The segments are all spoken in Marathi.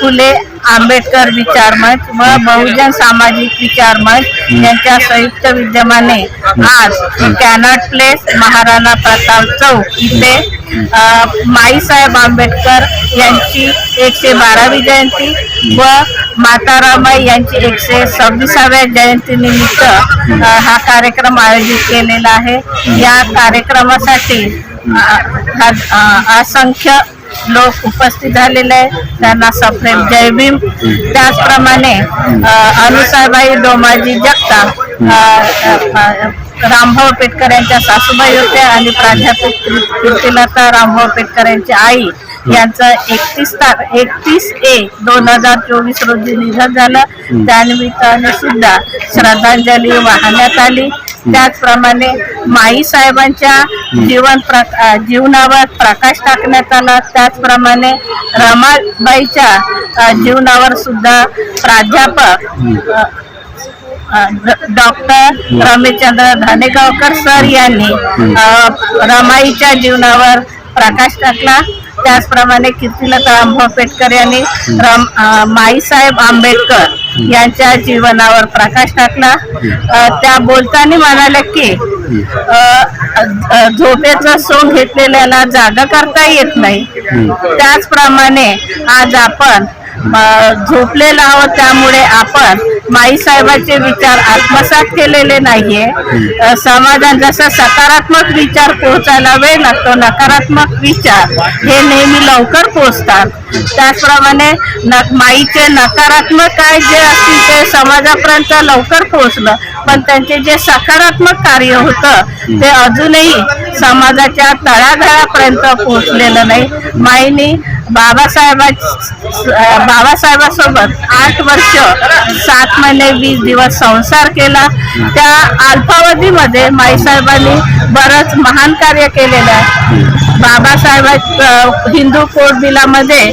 फुले आंबेडकर विचार मंच व बहुजन सामाजिक विचार मंच यांच्या संयुक्त विद्यमाने आज कॅनॉट प्लेस महाराणा प्रताप चौक इथे माईसाहेब आंबेडकर यांची एकशे बारावी जयंती व माता रमाई यांची एकशे सव्वीसाव्या जयंतीनिमित्त हा कार्यक्रम आयोजित केलेला आहे. या कार्यक्रमासाठी असंख्य लोक उपस्थित झालेले आहे त्यांना सप्रेम जय भीम. त्याचप्रमाणे अनुसाबाई डोमाजी जगताप रामभाऊ पेटकर यांच्या सासूबाई होत्या आणि प्राध्यापक कीर- कीर्तिलता रामभाऊ पेटकर यांची आई यांचं एकतीस तार एकतीस एक दोन हजार चोवीस रोजी निधन झालं. त्यानिमित्ताने सुद्धा श्रद्धांजली वाहण्यात आली. त्याचप्रमाणे माई साहेबांच्या जीवन प्र अ, जीवनावर प्रकाश टाकण्यात आला. त्याचप्रमाणे रमाबाईच्या जीवनावर सुद्धा प्राध्यापक डॉक्टर रमेशचंद्र धानेगावकर सर यांनी रमाईच्या जीवनावर प्रकाश टाकला. त्याचप्रमाणे कीर्तिलता रामभाऊ पेटकर यांनी राम माईसाहेब आंबेडकर यांच्या जीवनावर प्रकाश टाकला. त्या बोलताना म्हणाल्या की झोपेचं सोंग घेतलेल्याला जागा करता येत नाही. त्याचप्रमाणे आज आपण झोपलेलो आहोत त्यामुळे आपण माईसाहेबांचे विचार आत्मसात केलेले नाहीये. अ, समाजात जसा सकारात्मक विचार पोहोचायला वेळ लागतो नकारात्मक विचार हे नेहमी लवकर पोहोचतात. त्याचप्रमाणे न माईचे नकारात्मक काय जे असतील ते समाजापर्यंत लवकर पोहोचलं पण त्यांचे जे सकारात्मक कार्य होतं ते अजूनही समाजाच्या तळागाळापर्यंत पोहोचलेलं नाही. माईनी बाबासाहेबा बाबासाहेबासोबत आठ वर्ष सात महिने वीस दिवस संसार केला. त्या अल्पावधीमध्ये माईसाहेबांनी बरंच महान कार्य केलेलं आहे. बाबासाहेब हिंदू कोड बिलामध्ये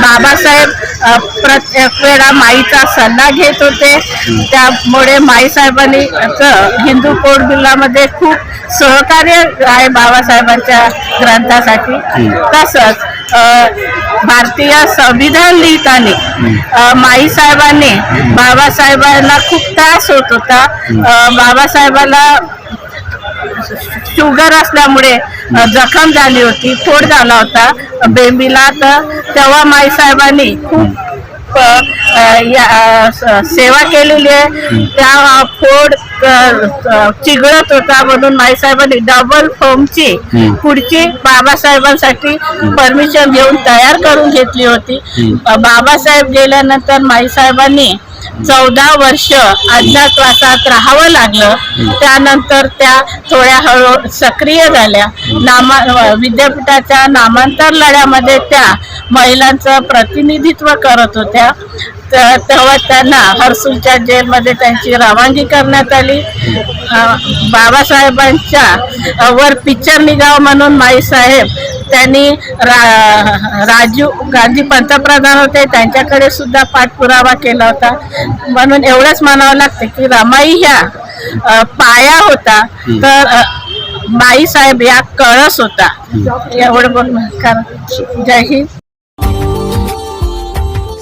बाबासाहेब प्रत्येक वेळा माईचा सल्ला घेत होते. त्यामुळे माईसाहेबांनी हिंदू कोड बिलामध्ये खूप सहकार्य आहे बाबासाहेबांच्या ग्रंथासाठी. तसंच भारतीय संविधान लिहिताना माईसाहेबांनी बाबासाहेबांना खूप त्रास होत होता. अ, बाबासाहेबाला शुगर असल्यामुळे जखम झाली होती फोड झाला होता. बेंबीला तर तेव्हा माईसाहेबांनी खूप या, सेवा केलेली आहे. त्या फोड चिघळत होता म्हणून माईसाहेबांनी डबल फोमची पुढची बाबासाहेबांसाठी परमिशन घेऊन तयार करून घेतली होती. बाबासाहेब गेल्यानंतर माईसाहेबांनी चौदा वर्ष अज्ञातवासात राहावं लागलं. त्यानंतर त्या थोड्या हळू सक्रिय झाल्या. नामा विद्यापीठाच्या नामांतर लढ्यामध्ये त्या महिलांचं प्रतिनिधित्व करत होत्या. तेव्हा त्यांना हर्सूलच्या जेलमध्ये त्यांची रवानगी करण्यात आली. बाबासाहेबांच्या वर पिक्चर निघाव म्हणून माईसाहेब त्यांनी रा राजीव गांधी पंतप्रधान होते त्यांच्याकडे सुद्धा पाठपुरावा केला होता. म्हणून एवढंच म्हणावं लागतं की रमाई ह्या पाया होता. तर माईसाहेब या कळस होता. एवढं बोल कारण जय हिंद.